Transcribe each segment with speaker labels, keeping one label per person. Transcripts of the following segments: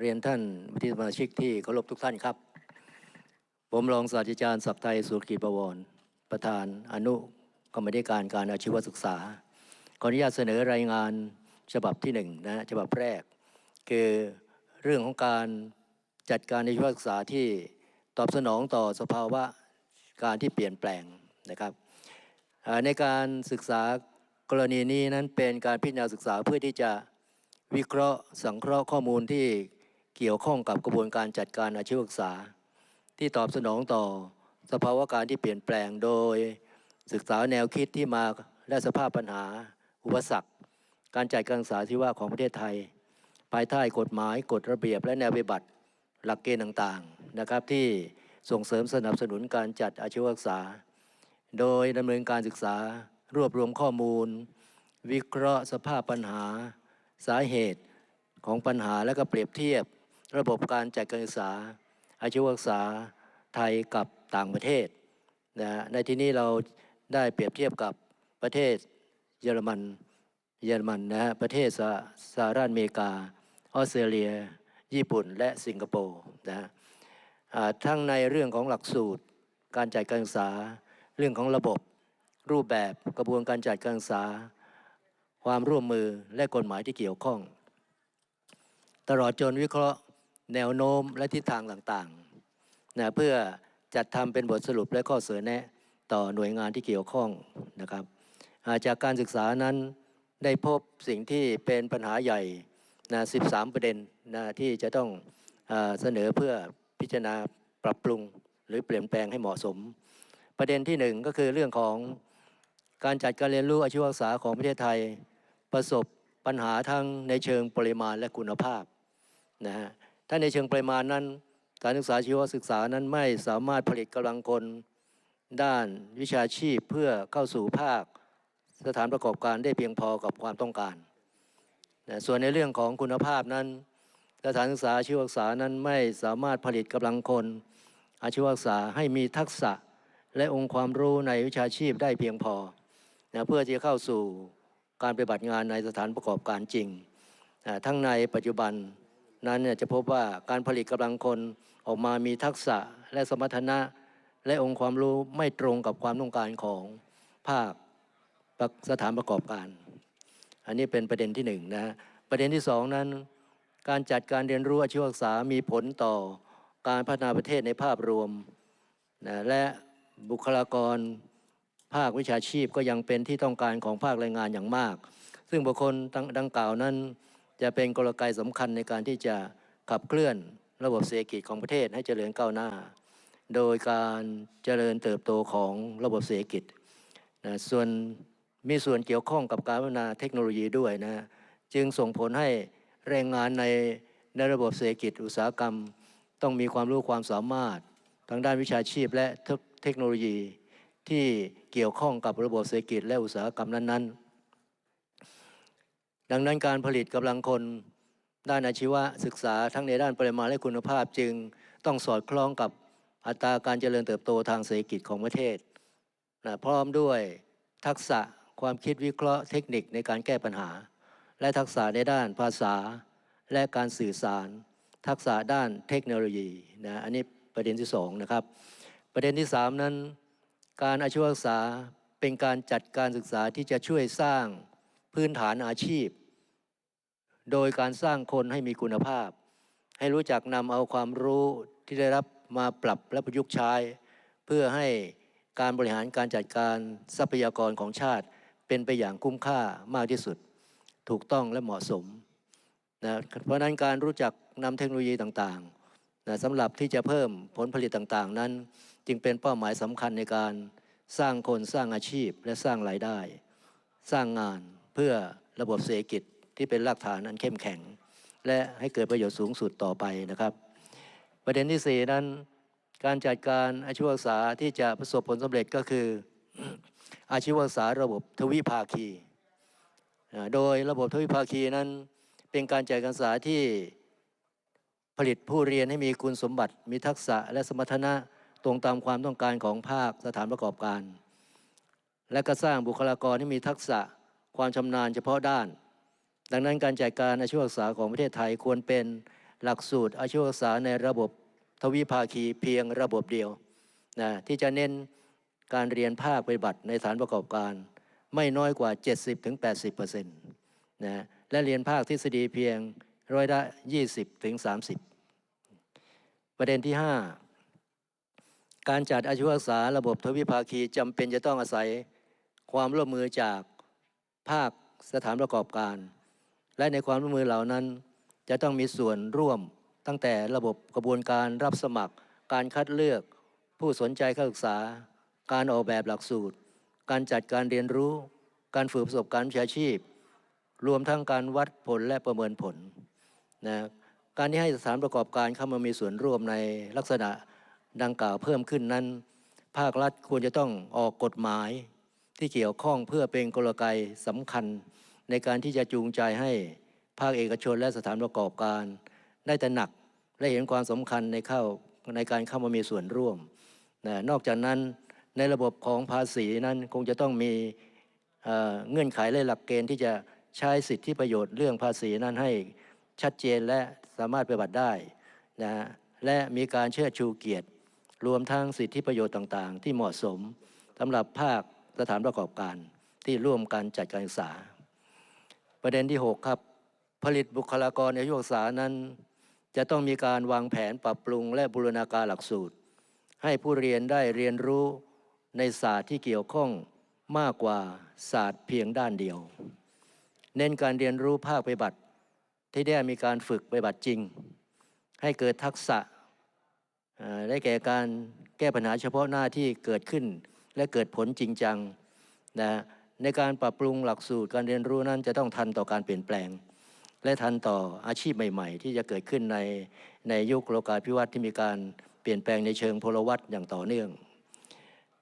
Speaker 1: เรียนท่านวุฒิสมาชิกที่เคารพทุกท่านครับ ผมรองศาสตราจารย์ศักดิ์ไทยสุรกิจประวร ประธานอนุกรรมธิการการอาชีวศึกษา ขออนุญาตเสนอรายงานฉบับที่หนึ่งนะฉบับแรก คือเรื่องของการจัดการอาชีวศึกษาที่ตอบสนองต่อสภาวะการที่เปลี่ยนแปลงนะครับในการศึกษากรณีนี้นั้นเป็นการพิจารณาศึกษาเพื่อที่จะ วิเคราะห์สังเคราะห์ข้อมูลที่เกี่ยวข้องกับกระบวนการจัดการอาชีวศึกษา ที่ตอบสนองต่อสภาวะการที่เปลี่ยนแปลงโดย ศึกษาแนวคิดที่มาและสภาพปัญหา อุปสรรค การจัดการศึกษาที่ว่าของประเทศไทย ภายใต้กฎหมายกฎระเบียบและแนวปฏิบัติ หลักเกณฑ์ต่างๆนะครับ ที่ส่งเสริมสนับสนุนการจัดอาชีวศึกษา โดยดำเนินการศึกษารวบรวมข้อมูล วิเคราะห์สภาพปัญหา สาเหตุของปัญหาและก็เปรียบเทียบ ระบบการจัดการศึกษา อาชีวศึกษาไทยกับต่างประเทศนะฮะในที่นี้เราได้เปรียบเทียบกับประเทศเยอรมันเยอรมันนะฮะประเทศสหสหรัฐอเมริกา ออสเตรเลีย ญี่ปุ่น และสิงคโปร์นะฮะทั้งในเรื่องของหลักสูตร การจัดการศึกษา เรื่องของระบบ รูปแบบกระบวนการจัดการศึกษา ความร่วมมือและกฎหมายที่เกี่ยวข้อง ตลอดจนวิเคราะห์แนวโน้มและทิศทางต่างๆนะเพื่อจัดทำเป็นบทสรุปและข้อเสนอแนะต่อหน่วยงานที่เกี่ยวข้องนะครับาจากการศึกษานั้นได้พบสิ่งที่เป็นปัญหาใหญ่นะ13 ประเด็นนะที่จะต้องอเสนอเพื่อพิจารณาปรับปรุง หรือเปลี่ยนแปลงให้เหมาะสม ประเด็นที่หนึ่งก็คือเรื่องของ การจัดการเรียนรู้อาชีวศึกษาของประเทศไทยประสบปัญหาทั้งในเชิงปริมาณและคุณภาพนะฮะถ้าในเชิงปริมาณนั้น การศึกษาชีวศึกษานั้นไม่สามารถผลิตกำลังคนด้านวิชาชีพเพื่อเข้าสู่ภาคสถานประกอบการได้เพียงพอกับความต้องการนะส่วนในเรื่องของคุณภาพนั้น สถานศึกษาอาชีวศึกษานั้นไม่สามารถผลิตกำลังคน อาชีวศึกษาให้มีทักษะและองค์ความรู้ในวิชาชีพได้เพียงพอ นะเพื่อที่จะเข้าสู่การปฏิบัติงานในสถานประกอบการจริงอ่าทั้งในปัจจุบันนั้นเนี่ยจะพบว่าการผลิตกำลังคนออกมามีทักษะและสมรรถนะ และองค์ความรู้ไม่ตรงกับความต้องการของภาคสถานประกอบการ อันนี้เป็นประเด็นที่หนึ่งนะฮะประเด็นที่สองนั้น การจัดการเรียนรู้อาชีวศึกษามีผลต่อการพัฒนาประเทศในภาพรวมนะและบุคลากร ภาควิชาชีพก็ยังเป็นที่ต้องการของภาคแรงงานอย่างมาก ซึ่งบุคคลดังดังกล่าวนั้น จะเป็นกลไกสำคัญในการที่จะขับเคลื่อนระบบเศรษฐกิจของประเทศให้เจริญก้าวหน้า โดยการเจริญเติบโตของระบบเศรษฐกิจนะส่วนมีส่วนเกี่ยวข้องกับการพัฒนาเทคโนโลยีด้วยนะจึงส่งผลให้แรงงานในในระบบเศรษฐกิจอุตสาหกรรม ต้องมีความรู้ความสามารถทางด้านวิชาชีพและเทคโนโลยี ที่เกี่ยวข้องกับระบบเศรษฐกิจและอุตสาหกรรมนั้นๆ ดังนั้นการผลิตกำลังคนด้านอาชีวศึกษาทั้งในด้านปริมาณและคุณภาพจึงต้องสอดคล้องกับอัตราการเจริญเติบโตทางเศรษฐกิจของประเทศนะพร้อมด้วยทักษะความคิดวิเคราะห์เทคนิคในการแก้ปัญหา และทักษะในด้านภาษาและการสื่อสาร ทักษะด้านเทคโนโลยีนะอันนี้ประเด็นที่สองนะครับประเด็นที่สามนั้น การอาชีวศึกษาเป็นการจัดการศึกษาที่จะช่วยสร้างพื้นฐานอาชีพ โดยการสร้างคนให้มีคุณภาพ ให้รู้จักนำเอาความรู้ที่ได้รับมาปรับและประยุกต์ใช้ เพื่อให้การบริหารการจัดการทรัพยากรของชาติ เป็นไปอย่างคุ้มค่ามากที่สุด ถูกต้องและเหมาะสมนะเพราะนั้นการรู้จักนำเทคโนโลยีต่างๆนะสำหรับที่จะเพิ่มผลผลิตต่างๆ นั้น จึงเป็นเป้าหมายสำคัญในการสร้างคนสร้างอาชีพและสร้างรายได้ สร้างงานเพื่อระบบเศรษฐกิจที่เป็นรากฐานอันเข้มแข็ง และให้เกิดประโยชน์สูงสุดต่อไปนะครับ ประเด็นที่สี่นั้น การจัดการอาชีวศึกษาที่จะประสบผลสำเร็จก็คือ อาชีวศึกษาระบบทวิภาคี โดยระบบทวิภาคีนั้นเป็นการจัดการศึกษาที่ผลิตผู้เรียนให้มีคุณสมบัติ มีทักษะและสมรรถนะ ตรงตามความต้องการของภาคสถานประกอบการ และก็สร้างบุคลากรที่มีทักษะความชำนาญเฉพาะด้าน ดังนั้นการจัดการอาชีวศึกษาของประเทศไทยควรเป็นหลักสูตรอาชีวศึกษาในระบบทวิภาคีเพียงระบบเดียวนะที่จะเน้นการเรียนภาคปฏิบัติในสถานประกอบการ ไม่น้อยกว่า 70-80%นะและเรียนภาคทฤษฎีเพียงร้อยละ20-30 ประเด็นที่ 5 การจัดอาชีวศึกษาระบบทวิภาคีจำเป็นจะต้องอาศัยความร่วมมือจากภาคสถานประกอบการ และในความร่วมมือเหล่านั้น จะต้องมีส่วนร่วมตั้งแต่ระบบกระบวนการรับสมัคร การคัดเลือก ผู้สนใจการศึกษา การออกแบบหลักสูตร การจัดการเรียนรู้ การฝึกประสบการณ์วิชาชีพ รวมทั้งการวัดผลและประเมินผลนะการที่ให้สถานประกอบการเข้ามามีส่วนร่วมในลักษณะ ดังกล่าวเพิ่มขึ้นนั้น ภาครัฐควรจะต้องออกกฎหมาย ที่เกี่ยวข้องเพื่อเป็นกลไกสำคัญ ในการที่จะจูงใจให้ภาคเอกชนและสถานประกอบการ ได้ตระหนักและเห็นความสำคัญในเข้าในการเข้ามามีส่วนร่วมนะนอกจากนั้นในระบบของภาษีนั้นคงจะต้องมีเงื่อนไขและหลักเกณฑ์ที่จะใช้สิทธิประโยชน์เรื่องภาษีนั้นให้ชัดเจนและสามารถปฏิบัติได้นะฮะและมีการเชิดชูเกียรติ รวมทั้งสิทธิประโยชน์ต่างๆ ที่เหมาะสมสำหรับภาคสถานประกอบการที่ร่วมกันจัดการศึกษา ประเด็นที่ 6 ครับ ผลิตบุคลากรในอาชีวศึกษานั้น จะต้องมีการวางแผนปรับปรุงและบูรณาการหลักสูตร ให้ผู้เรียนได้เรียนรู้ในศาสตร์ที่เกี่ยวข้องมากกว่าศาสตร์เพียงด้านเดียว เน้นการเรียนรู้ภาคปฏิบัติ ที่ได้มีการฝึกปฏิบัติจริง ให้เกิดทักษะ ได้แก่การแก้ปัญหาเฉพาะหน้าที่เกิดขึ้น และเกิดผลจริงจังนะในการปรับปรุงหลักสูตรการเรียนรู้นั้นจะต้องทันต่อการเปลี่ยนแปลง และทันต่ออาชีพใหม่ ๆ ที่จะเกิดขึ้นในในยุคโลกาภิวัตน์ที่มีการเปลี่ยนแปลงในเชิงพลวัตอย่างต่อเนื่อง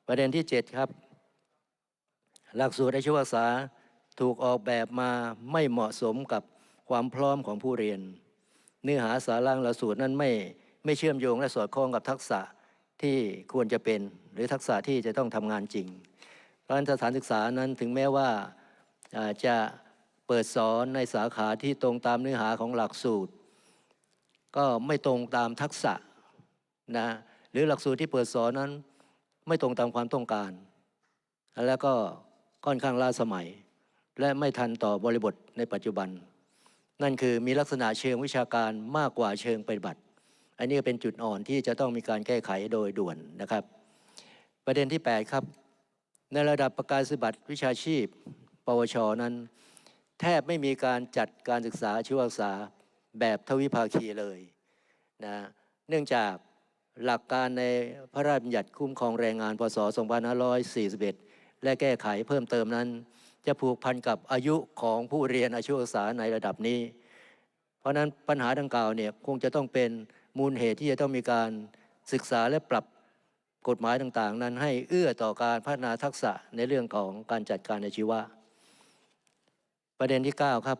Speaker 1: ประเด็นที่ 7 ครับ หลักสูตรอาชีวศึกษาถูกออกแบบมาไม่เหมาะสมกับความพร้อมของผู้เรียน เนื้อหาสาระหลักสูตรนั้นไม่ ไม่เชื่อมโยงและสอดคล้องกับทักษะที่ควรจะเป็น หรือทักษะที่จะต้องทำงานจริง เพราะฉะนั้นสถานศึกษานั้นถึงแม้ว่าอ่าจะเปิดสอนในสาขาที่ตรงตามเนื้อหาของหลักสูตร ก็ไม่ตรงตามทักษะนะหรือหลักสูตรที่เปิดสอนนั้น ไม่ตรงตามความต้องการ แล้วก็ค่อนข้างล้าสมัย และไม่ทันต่อบริบทในปัจจุบัน นั่นคือมีลักษณะเชิงวิชาการมากกว่าเชิงปฏิบัติ อันนี้เป็นจุดอ่อนที่จะต้องมีการแก้ไขโดยด่วนนะครับ ประเด็นที่ 8 ครับ ในระดับประกาศบัตรวิชาชีพ ปวชนั้น แทบไม่มีการจัดการศึกษาชีวศึกษาแบบทวิภาคีเลยนะเนื่องจากหลักการในพระราชบัญญัติคุ้มครองแรงงานพศ 2541 และแก้ไขเพิ่มเติมนั้น จะผูกพันกับอายุของผู้เรียนอาชีวศึกษาในระดับนี้ เพราะนั้นปัญหาดังกล่าวเนี่ยคงจะต้องเป็น มูลเหตุที่จะต้องมีการศึกษาและปรับกฎหมายต่างๆ นั้นให้เอื้อต่อการพัฒนาทักษะในเรื่องของการจัดการอาชีวะ ประเด็นที่ 9 ครับ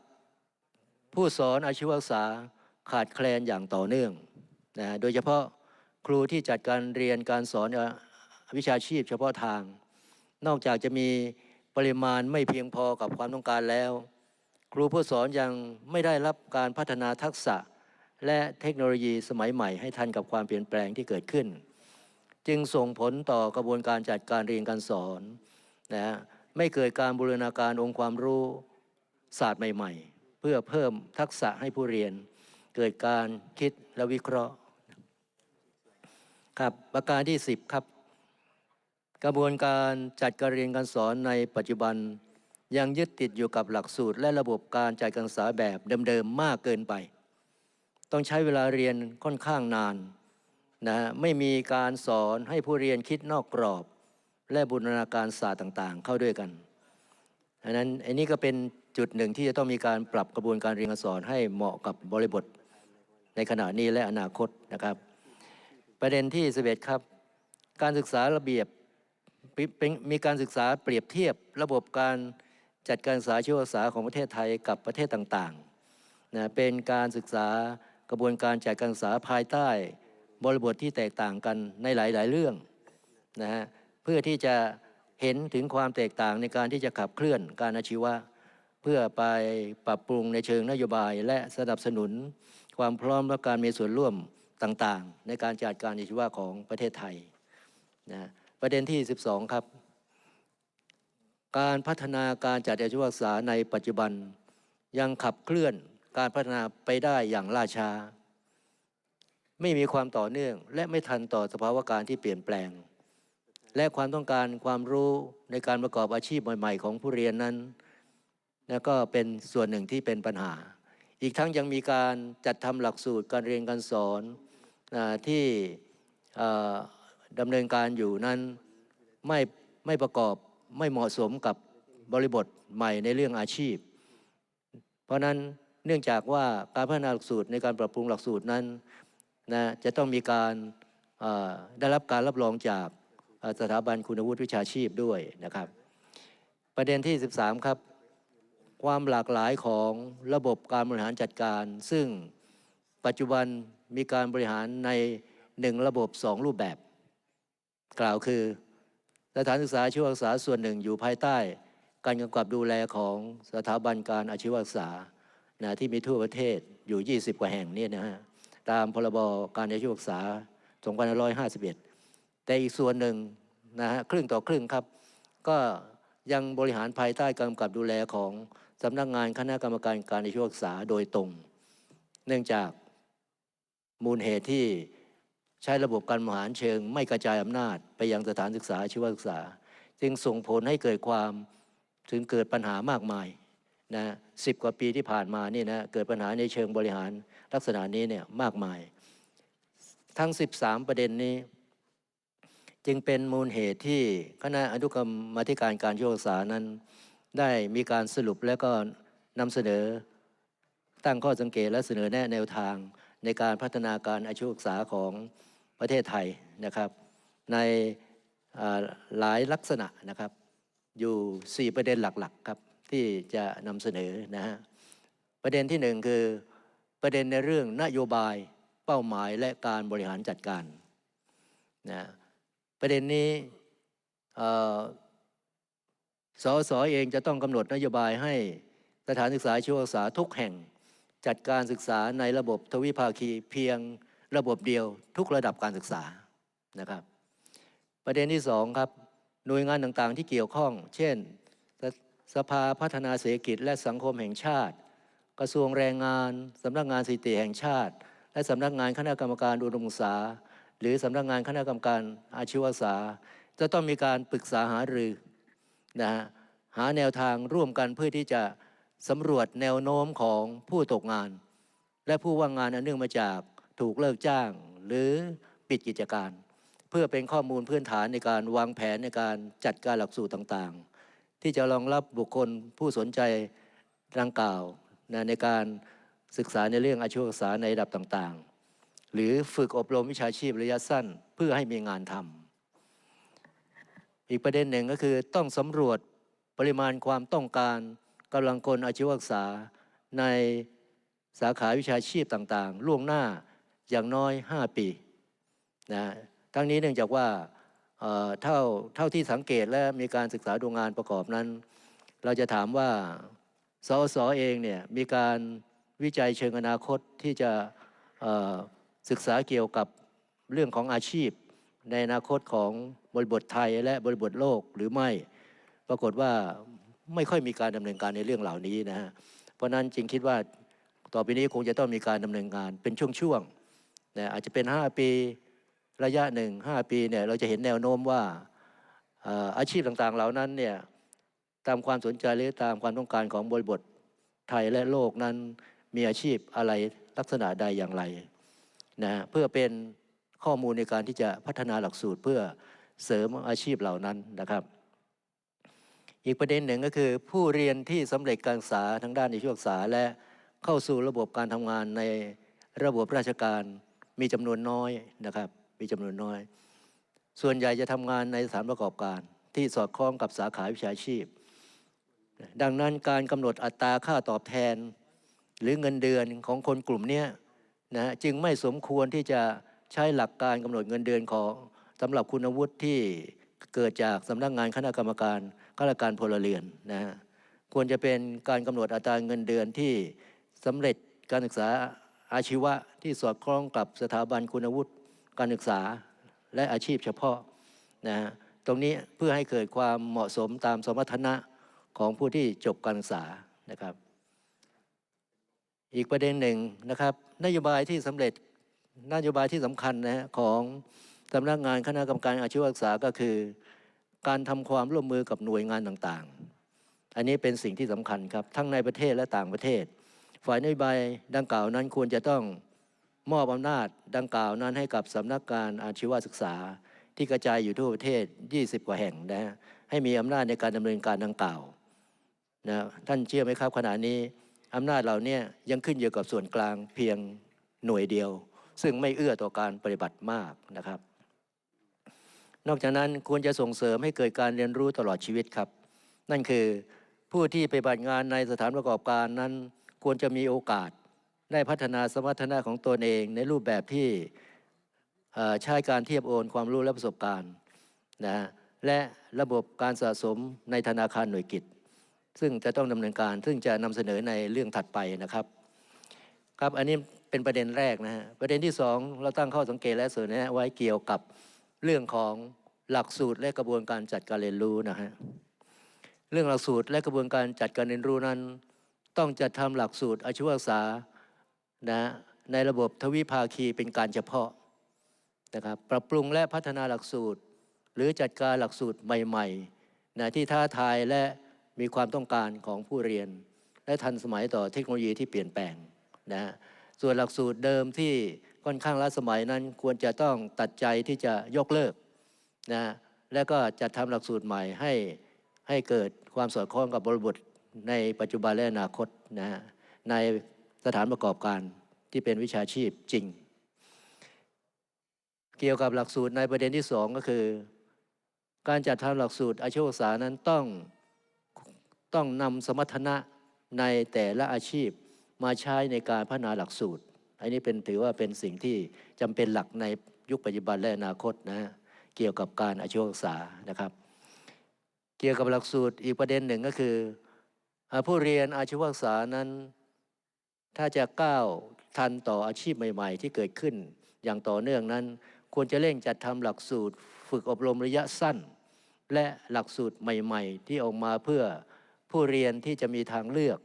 Speaker 1: ผู้สอนอาชีวศึกษาขาดแคลนอย่างต่อเนื่องนะโดยเฉพาะครูที่จัดการเรียนการสอนวิชาชีพเฉพาะทาง นอกจากจะมีปริมาณไม่เพียงพอกับความต้องการแล้ว ครูผู้สอนยังไม่ได้รับการพัฒนาทักษะ และเทคโนโลยีสมัยใหม่ให้ทันกับความเปลี่ยนแปลงที่เกิดขึ้น จึงส่งผลต่อกระบวนการจัดการเรียนการสอนนะฮะไม่เกิดการบูรณาการองค์ความรู้ศาสตร์ใหม่ ๆ เพื่อเพิ่มทักษะให้ผู้เรียน เกิดการคิดและวิเคราะห์ครับประการที่ 10 ครับ กระบวนการจัดการเรียนการสอนในปัจจุบันยังยึดติดอยู่กับหลักสูตร และระบบการจัดการศึกษาแบบเดิมๆมากเกินไป ต้องใช้เวลาเรียนค่อนข้างนานนะไม่มีการสอนให้ผู้เรียนคิดนอกกรอบ และบูรณาการศาสตร์ต่างๆ เข้าด้วยกันอันนั้นอันนี้ก็เป็นจุดหนึ่งที่จะต้องมีการปรับกระบวนการเรียนการสอนให้เหมาะกับบริบทในขณะนี้และอนาคตนะครับ ประเด็นที่11ครับ การศึกษาระเบียบมีการศึกษาเปรียบเทียบ ระบบการจัดการศึกษาชีวศึกษาของประเทศไทยกับประเทศต่างๆนะเป็นการศึกษา กระบวนการจัดการศึกษาภายใต้ บริบทที่แตกต่างกันในหลาย ๆ เรื่องนะฮะเพื่อที่จะเห็นถึงความแตกต่างในการที่จะขับเคลื่อนการอาชีวะ เพื่อไปปรับปรุงในเชิงนโยบาย และสนับสนุน ความพร้อมและการมีส่วนร่วมต่างๆ ในการจัดการอาชีวะของประเทศไทยนะประเด็นที่ 12 ครับ การพัฒนาการจัดอาชีวศึกษาในปัจจุบันยังขับเคลื่อน การพัฒนาไปได้อย่างล่าช้า ไม่มีความต่อเนื่อง และไม่ทันต่อสภาวะการที่เปลี่ยนแปลง และความต้องการความรู้ในการประกอบอาชีพใหม่ ๆ ของผู้เรียนนั้นนะก็เป็นส่วนหนึ่งที่เป็นปัญหา อีกทั้งยังมีการจัดทำหลักสูตรการเรียนการสอนนะที่ดำเนินการอยู่นั้นไม่ไม่ประกอบไม่เหมาะสมกับบริบทใหม่ในเรื่องอาชีพ เพราะนั้น เนื่องจากว่าการพัฒนาหลักสูตรในการปรับปรุงหลักสูตรนั้นนะจะต้องมีการได้รับการรับรองจากสถาบันคุณวุฒิวิชาชีพด้วยนะครับ ประเด็นที่ 13 ครับ ความหลากหลายของระบบการบริหารจัดการ ซึ่งปัจจุบันมีการบริหารในหนึ่งระบบสองรูปแบบ กล่าวคือสถานศึกษาอาชีวศึกษาส่วนหนึ่งอยู่ภายใต้ การกำกับดูแลของสถาบันการอาชีวศึกษา นะที่มีทั่วประเทศอยู่ 20 กว่าแห่งเนี่ยนะฮะตามพรบการอาชีวศึกษา 2551 แต่อีกส่วนหนึ่งนะฮะครึ่งต่อครึ่งครับ ก็ยังบริหารภายใต้กำกับดูแลของสำนักงานคณะกรรมการการอาชีวศึกษาโดยตรง เนื่องจากมูลเหตุที่ใช้ระบบการบริหารเชิง ไม่กระจายอำนาจไปยังสถานศึกษาอาชีวศึกษา จึงส่งผลให้เกิดความถึงเกิดปัญหามากมาย นะสิบกว่าปีที่ผ่านมานี่นะเกิดปัญหาในเชิงบริหารลักษณะนี้เนี่ยมากมาย ทั้ง 13 ประเด็นนี้ จึงเป็นมูลเหตุที่คณะอนุกรรมธิการการโยกษานั้น ได้มีการสรุปและก็นำเสนอ ตั้งข้อสังเกตและเสนอแนะแนวทางในการพัฒนาการอาชีวศึกษาของประเทศไทยนะครับ ในหลายลักษณะนะครับอยู่ 4 ประเด็นหลักๆครับ ที่จะนำเสนอนะฮะประเด็นที่หนึ่งคือประเด็นในเรื่องนโยบายเป้าหมายและการบริหารจัดการนะประเด็นนี้เอ่อสสเองจะต้องกำหนดนโยบายให้สถานศึกษาอาชีวศึกษาทุกแห่ง จัดการศึกษาในระบบทวิภาคีเพียงระบบเดียวทุกระดับการศึกษานะครับ ประเด็นที่สองครับหน่วยงานต่างๆที่เกี่ยวข้อง เช่น สภาพัฒนาเศรษฐกิจและสังคมแห่งชาติ กระทรวงแรงงานสำนักงานสิติแห่งชาติ และสำนักงานคณะกรรมการอุดมศึกษา หรือสำนักงานคณะกรรมการอาชีวศึกษา จะต้องมีการปรึกษาหารือนะฮะหาแนวทางร่วมกันเพื่อที่จะสำรวจแนวโน้มของผู้ตกงาน และผู้ว่างงานอันเนื่องมาจากถูกเลิกจ้าง หรือปิดกิจการ เพื่อเป็นข้อมูลพื้นฐานในการวางแผนในการจัดการหลักสูตรต่างๆ ที่จะรองรับบุคคลผู้สนใจดังกล่าวนะในการศึกษาในเรื่องอาชีวศึกษาในระดับต่างๆ หรือฝึกอบรมวิชาชีพระยะสั้นเพื่อให้มีงานทำอีกประเด็นหนึ่งก็คือต้องสำรวจปริมาณความต้องการกำลังคนอาชีวศึกษาในสาขาวิชาชีพต่างๆ ล่วงหน้าอย่างน้อย 5 ปีนะทั้งนี้เนื่องจากว่า เท่าเท่าที่สังเกตและมีการศึกษาดูงานประกอบนั้น เราจะถามว่าสอสอเองเนี่ยมีการวิจัยเชิงอนาคตที่จะศึกษาเกี่ยวกับเรื่องของอาชีพ ในอนาคตของบริบทไทยและบริบทโลกหรือไม่ ปรากฏว่าไม่ค่อยมีการดำเนินการในเรื่องเหล่านี้นะฮะเพราะนั้นจึงคิดว่าต่อไปนี้คงจะต้องมีการดำเนินงานเป็นช่วงๆนะอาจจะเป็น 5 ปี ระยะหนึ่ง5ปีเนี่ยเราจะเห็นแนวโน้มว่าอาชีพต่างๆ เหล่านั้นเนี่ยตามความสนใจหรือตามความต้องการของบริบทไทยและโลกนั้นมีอาชีพอะไรลักษณะใดอย่างไรนะเพื่อเป็นข้อมูลในการที่จะพัฒนาหลักสูตรเพื่อเสริมอาชีพเหล่านั้นนะครับ อีกประเด็นหนึ่งก็คือ ผู้เรียนที่สำเร็จการศึกษาทางด้านอาชีวศึกษาและเข้าสู่ระบบการทำงานในระบบราชการมีจำนวนน้อยนะครับ มีจำนวนน้อย ส่วนใหญ่จะทำงานในสถานประกอบการ ที่สอดคล้องกับสาขาวิชาชีพ ดังนั้นการกำหนดอัตราค่าตอบแทน หรือเงินเดือนของคนกลุ่มนี้นะจึงไม่สมควรที่จะใช้หลักการกำหนดเงินเดือนของสำหรับคุณวุฒิที่เกิดจากสำนักงานคณะกรรมการข้าราชการพลเรือนนะฮะควรจะเป็นการกำหนดอัตราเงินเดือนที่สำเร็จการศึกษาอาชีวะที่สอดคล้องกับสถาบันคุณวุฒิ การศึกษาและอาชีพเฉพาะนะฮะตรงนี้เพื่อให้เกิดความเหมาะสมตามสมรรถนะของผู้ที่จบการศึกษานะครับ อีกประเด็นหนึ่งนะครับ นโยบายที่สำเร็จนโยบายที่สำคัญนะฮะของสำนักงานคณะกรรมการอาชีวศึกษาก็คือ การทำความร่วมมือกับหน่วยงานต่างๆ อันนี้เป็นสิ่งที่สำคัญครับทั้งในประเทศและต่างประเทศ ฝ่ายนโยบายดังกล่าวนั้นควรจะต้อง มอบอำนาจดังกล่าวนั้นให้กับสำนักงานอาชีวศึกษาที่กระจายอยู่ทั่วประเทศ 20 กว่าแห่งนะฮะให้มีอำนาจในการดำเนินการดังกล่าวนะท่านเชื่อไหมครับขณะนี้อำนาจเหล่านี้ยังขึ้นอยู่กับส่วนกลางเพียงหน่วยเดียว ซึ่งไม่เอื้อต่อการปฏิบัติมากนะครับ นอกจากนั้นควรจะส่งเสริมให้เกิดการเรียนรู้ตลอดชีวิตครับ นั่นคือผู้ที่ไปบัติงานในสถานประกอบการนั้น ควรจะมีโอกาส ได้พัฒนาสมรรถนะของตนเอง ในรูปแบบที่ใช้การเทียบโอนความรู้และประสบการณ์นะฮะและระบบการสะสมในธนาคารหน่วยกิจ ซึ่งจะต้องดำเนินการ ซึ่งจะนำเสนอในเรื่องถัดไปนะครับ ครับอันนี้เป็นประเด็นแรกนะฮะประเด็นที่สองเราตั้งข้อสังเกตและเสนอแนะไว้เกี่ยวกับเรื่องของหลักสูตรและกระบวนการจัดการเรียนรู้นะฮะเรื่องหลักสูตรและกระบวนการจัดการเรียนรู้นั้น ต้องจัดทำหลักสูตรอาชีวศึกษา นะในระบบทวิภาคีเป็นการเฉพาะนะครับปรับปรุงและพัฒนาหลักสูตร หรือจัดการหลักสูตรใหม่ๆนะที่ท้าทายและมีความต้องการของผู้เรียน และทันสมัยต่อเทคโนโลยีที่เปลี่ยนแปลงนะส่วนหลักสูตรเดิมที่ค่อนข้างล้าสมัยนั้นควรจะต้องตัดใจที่จะยกเลิกนะและก็จัดทำหลักสูตรใหม่ให้ให้เกิดความสอดคล้องกับบริบทในปัจจุบันและอนาคตนะใน สถานประกอบการที่เป็นวิชาชีพจริง เกี่ยวกับหลักสูตรในประเด็นที่สองก็คือ การจัดทำหลักสูตรอาชีวศึกษานั้นต้องต้องนำสมรรถนะในแต่ละอาชีพมาใช้ในการพัฒนาหลักสูตร อันนี้เป็นถือว่าเป็นสิ่งที่จำเป็นหลักในยุคปัจจุบันและอนาคตนะเกี่ยวกับการอาชีวศึกษานะครับ เกี่ยวกับหลักสูตรอีกประเด็นหนึ่งก็คือ ผู้เรียนอาชีวศึกษานั้น ถ้าจะก้าวทันต่ออาชีพใหม่ ๆ ที่เกิดขึ้น อย่างต่อเนื่องนั้น ควรจะเร่งจัดทำหลักสูตร ฝึกอบรมระยะสั้น และหลักสูตรใหม่ ๆ ที่ออกมาเพื่อผู้เรียนที่จะมีทางเลือก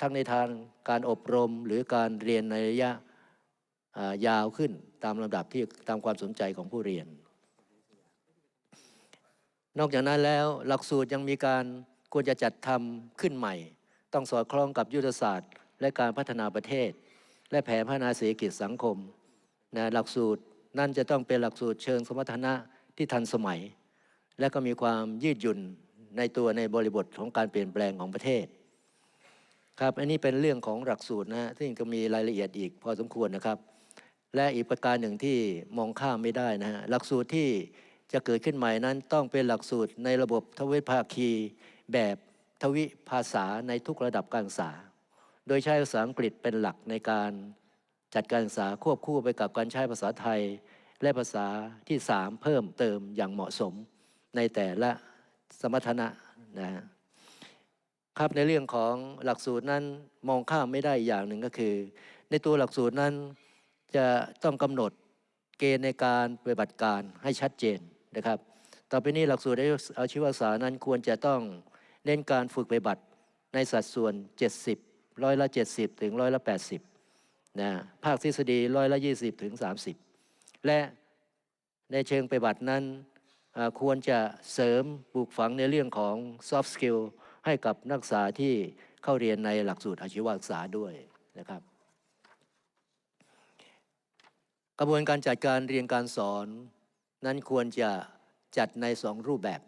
Speaker 1: ทั้งในทางการอบรมหรือการเรียนในระยะยาวขึ้นตามลำดับที่ตามความสนใจของผู้เรียน นอกจากนั้นแล้วหลักสูตรยังมีการควรจะจัดทำขึ้นใหม่ ต้องสอดคล้องกับยุทธศาสตร์ และการพัฒนาประเทศ และแผนพัฒนาเศรษฐกิจสังคมนะหลักสูตรนั่นจะต้องเป็นหลักสูตรเชิงสมรรถนะที่ทันสมัย และก็มีความยืดหยุ่นในตัวในบริบทของการเปลี่ยนแปลงของประเทศครับอันนี้เป็นเรื่องของหลักสูตรนะซึ่งก็มีรายละเอียดอีกพอสมควรนะครับ และอีกประการหนึ่งที่มองข้ามไม่ได้นะฮะหลักสูตรที่จะเกิดขึ้นใหม่นั้นต้องเป็นหลักสูตรในระบบทวิภาคี แบบทวิภาษาในทุกระดับการศึกษา โดยใช้ภาษาอังกฤษเป็นหลักในการจัดการศึกษาควบคู่ไปกับการใช้ภาษาไทย และภาษาที่สามเพิ่มเติมอย่างเหมาะสมในแต่ละสมรรถนะนะครับในเรื่องของหลักสูตรนั้นมองข้ามไม่ได้อย่างหนึ่งก็คือ ในตัวหลักสูตรนั้นจะต้องกำหนดเกณฑ์ในการปฏิบัติการให้ชัดเจนนะครับ ต่อไปนี้หลักสูตรอาชีวศึกษานั้นควรจะต้องเน้นการฝึกปฏิบัติในสัดส่วน 70 ร้อยละ 70 ถึงร้อยละ 80นะภาคทฤษฎีร้อยละ 20 ถึง 30 และในเชิงปฏิบัตินั้นควรจะเสริมปลูกฝังในเรื่องของ soft skill ให้กับนักศึกษาที่เข้าเรียนในหลักสูตรอาชีวศึกษาด้วยนะครับ กระบวนการจัดการเรียนการสอน นั้นควรจะจัดในสองรูปแบบ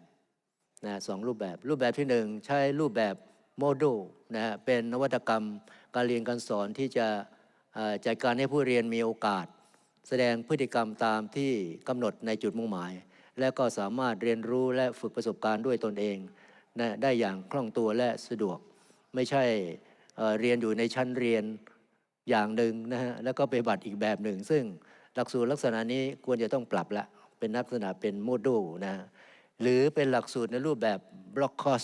Speaker 1: นะสองรูปแบบ รูปแบบที่หนึ่งใช้รูปแบบ โมดูลนะฮะเป็นนวัตกรรมการเรียนการสอนที่จะจัดการให้ผู้เรียนมีโอกาส แสดงพฤติกรรมตามที่กำหนดในจุดมุ่งหมาย และก็สามารถเรียนรู้และฝึกประสบการณ์ด้วยตนเองนะได้อย่างคล่องตัวและสะดวก ไม่ใช่เเรียนอยู่ในชั้นเรียนอย่างหนึ่งนะฮะแล้วก็ไปบัตรอีกแบบหนึ่ง ซึ่งหลักสูตรลักษณะนี้ควรจะต้องปรับละเป็นลักษณะเป็นโมดูลนะฮะหรือเป็นหลักสูตรในรูปแบบบล็อกคอร์ส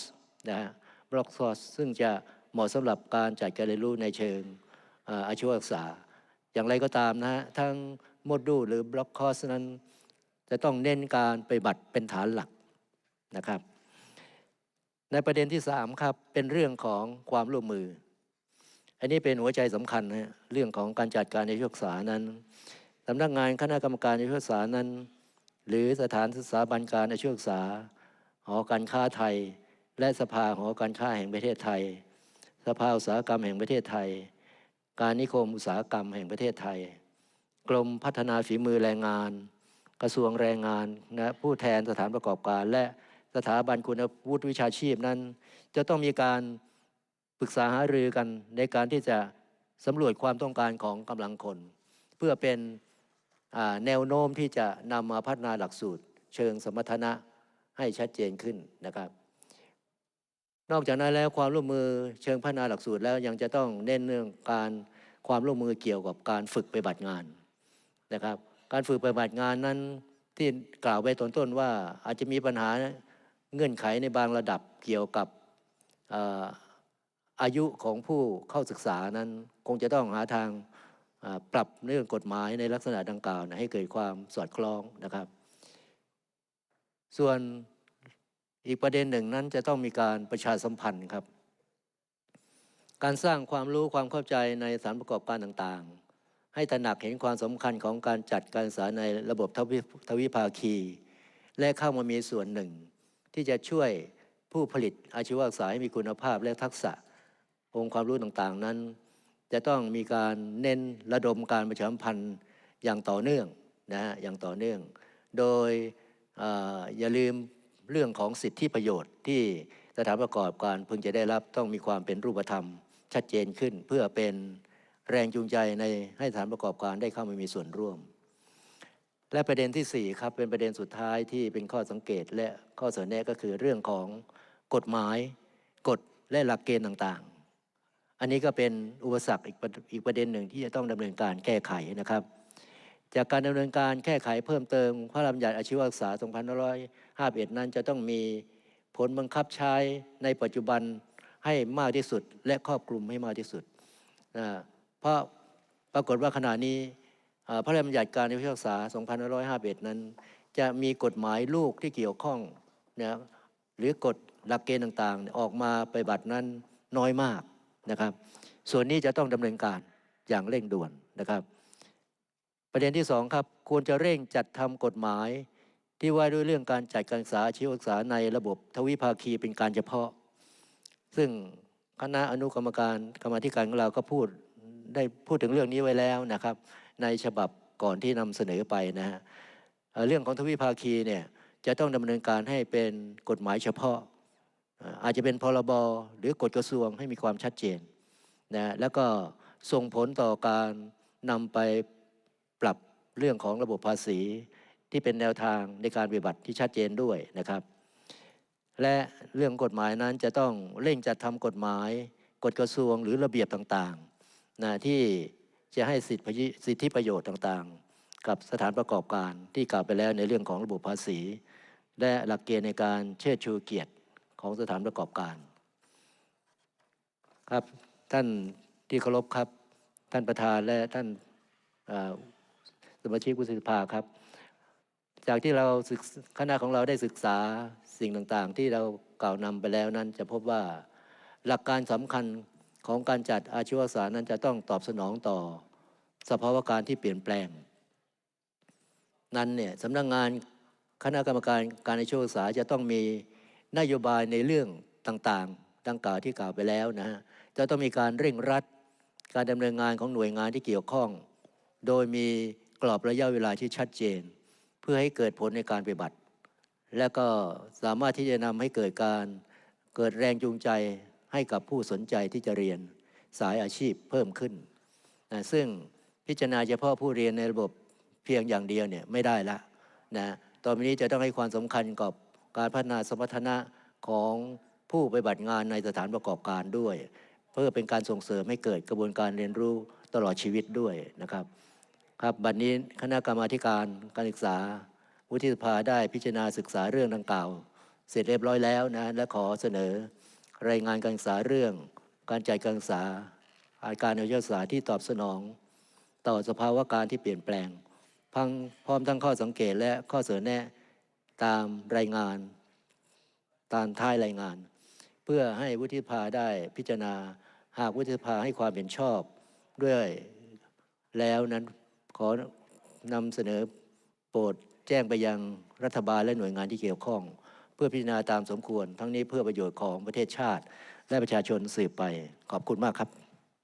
Speaker 1: นะฮะ บล็อกคอร์สซึ่งจะเหมาะสำหรับการจัดการเรียนรู้ในเชิงอาชีวศึกษา อย่างไรก็ตามนะฮะทั้งโมดูลหรือบล็อกคอร์สนั้น จะต้องเน้นการปฏิบัติเป็นฐานหลักนะครับ ในประเด็นที่สามครับ เป็นเรื่องของความร่วมมือ อันนี้เป็นหัวใจสำคัญนะฮะเรื่องของการจัดการในช่วงศึกษานั้นสำนักงานคณะกรรมการในช่วงศึกษานั้น หรือสถานศึกษาบันการในช่วงศึกษาหอการค้าไทย และสภาหอการค้าแห่งประเทศไทย สภาอุตสาหกรรมแห่งประเทศไทย การนิคมอุตสาหกรรมแห่งประเทศไทย กรมพัฒนาฝีมือแรงงาน กระทรวงแรงงานนะผู้แทนสถานประกอบการและสถาบันคุณวุฒิวิชาชีพนั้น จะต้องมีการปรึกษาหารือกันในการที่จะสำรวจความต้องการของกำลังคน เพื่อเป็นแนวโน้มที่จะนำมาพัฒนาหลักสูตร เชิงสมรรถนะให้ชัดเจนขึ้นนะครับ นอกจากนั้นแล้วความร่วมมือเชิงพัฒนาหลักสูตรแล้วยังจะต้องเน้นเรื่องการความร่วมมือเกี่ยวกับการฝึกปฏิบัติงานนะครับ การฝึกปฏิบัติงานนั้นที่กล่าวไว้ตอนต้นว่าอาจจะมีปัญหาเงื่อนไขในบางระดับเกี่ยวกับอายุของผู้เข้าศึกษานั้นคงจะต้องหาทางปรับเรื่องกฎหมายในลักษณะดังกล่าวนะให้เกิดความสอดคล้องนะครับ ส่วน อีกประเด็นหนึ่งนั้นจะต้องมีการประชาสัมพันธ์ครับ การสร้างความรู้ความเข้าใจในสารประกอบการต่างๆ ให้ตระหนักเห็นความสำคัญของการจัดการศึกษาในระบบทวิทวิภาคี และเข้ามามีส่วนหนึ่ง ที่จะช่วยผู้ผลิตอาชีวศึกษาให้มีคุณภาพและทักษะองค์ความรู้ต่างๆนั้น จะต้องมีการเน้นระดมการประชาสัมพันธ์อย่างต่อเนื่องนะฮะอย่างต่อเนื่อง โดยออย่าลืม เรื่องของสิทธิประโยชน์ ที่สถานประกอบการพึงจะได้รับต้องมีความเป็นรูปธรรม ชัดเจนขึ้นเพื่อเป็นแรงจูงใจในให้สถานประกอบการได้เข้ามามีส่วนร่วม และประเด็นที่ 4 ครับเป็นประเด็นสุดท้ายที่เป็นข้อสังเกตและข้อเสนอแนะก็คือเรื่องของกฎหมายกฎและหลักเกณฑ์ต่างๆ อันนี้ก็เป็นอุปสรรคอีกประอีกประเด็นหนึ่งที่จะต้องดำเนินการแก้ไขนะครับ จากการดำเนินการแก้ไขเพิ่มเติม พระราชบัญญัติอาชีวศึกษา 2551 นั้นจะต้องมีผลบังคับใช้ในปัจจุบันให้มากที่สุด และครอบคลุมให้มากที่สุดนะเพราะปรากฏว่าขณะนี้พระราชบัญญัติการอาชีวศึกษา 2551 นั้น จะมีกฎหมายลูกที่เกี่ยวข้องนะหรือกฎหลักเกณฑ์ต่างๆ ออกมาไปบัตินั้นน้อยมากนะครับ ส่วนนี้จะต้องดำเนินการอย่างเร่งด่วนนะครับ ประเด็นที่สองครับควรจะเร่งจัดทำกฎหมาย ที่ว่าด้วยเรื่องการจัดการศึกษาอาชีวศึกษาในระบบทวิภาคีเป็นการเฉพาะ ซึ่งคณะอนุกรรมการกรรมธิการของเราก็พูดได้พูดถึงเรื่องนี้ไว้แล้วนะครับ ในฉบับก่อนที่นำเสนอไปนะฮะเรื่องของทวิภาคีเนี่ยจะต้องดำเนินการให้เป็นกฎหมายเฉพาะ อาจจะเป็นพรบหรือกฎกระทรวงให้มีความชัดเจนนะแล้วก็ส่งผลต่อการนำไป เรื่องของระบบภาษีที่เป็นแนวทางในการปฏิบัติที่ชัดเจนด้วยนะครับ และเรื่องกฎหมายนั้นจะต้องเร่งจัดทำกฎหมายกฎกระทรวงหรือระเบียบต่างๆนะที่จะให้สิทธิประโยสิทธิประโยชน์ต่างๆ กับสถานประกอบการที่กล่าวไปแล้วในเรื่องของระบบภาษี และหลักเกณฑ์ในการเชิดชูเกียรติของสถานประกอบการ ครับท่านที่เคารพครับท่านประธานและท่าน สมาชิกวุฒิสภาครับ จากที่เราศึกคณะของเราได้ศึกษาสิ่งต่างๆ ที่เรากล่าวนำไปแล้วนั้น จะพบว่าหลักการสำคัญของการจัดอาชีวศึกษานั้นจะต้องตอบสนองต่อสภาวะการที่เปลี่ยนแปลง นั้นเนี่ยสำนักงานคณะกรรมการการอาชีวศึกษาจะต้องมีนโยบายในเรื่องต่างๆดังกล่าวที่กล่าวไปแล้วนะฮะจะต้องมีการเร่งรัดการดำเนินงานของหน่วยงานที่เกี่ยวข้อง โดยมี กรอบระยะเวลาที่ชัดเจน เพื่อให้เกิดผลในการปฏิบัติ และก็สามารถที่จะนำให้เกิดการเกิดแรงจูงใจให้กับผู้สนใจที่จะเรียนสายอาชีพเพิ่มขึ้นนะซึ่งพิจารณาเฉพาะผู้เรียนในระบบเพียงอย่างเดียวเนี่ยไม่ได้ละนะตอนนี้จะต้องให้ความสำคัญกับการพัฒนาสมรรถนะของผู้ปฏิบัติงานในสถานประกอบการด้วย เพื่อเป็นการส่งเสริมให้เกิดกระบวนการเรียนรู้ตลอดชีวิตด้วยนะครับ ครับบัดนนี้คณะกรรมาการการศึกษา วุฒิสภาได้พิจารณาศึกษาเรื่องดังกล่าว เสร็จเรียบร้อยแล้วนะและขอเสนอ รายงานการศึกษาเรื่อง การจัดการศึกษา อาการอาชีวศึกษาที่ตอบสนอง ต่อสภาวะการที่เปลี่ยนแปลงพังพร้อมทั้งข้อสังเกตและข้อเสนอแนะตามรายงาน ตามท้ายรายงาน เพื่อให้วุฒิสภาได้พิจารณา หากวุฒิสภาให้ความเห็นชอบด้วยแล้วนั้น ขอนำเสนอโปรดแจ้งไปยังรัฐบาลและหน่วยงานที่เกี่ยวข้อง เพื่อพิจารณาตามสมควร ทั้งนี้เพื่อประโยชน์ของประเทศชาติ และประชาชนสืบไปขอบคุณมากครับ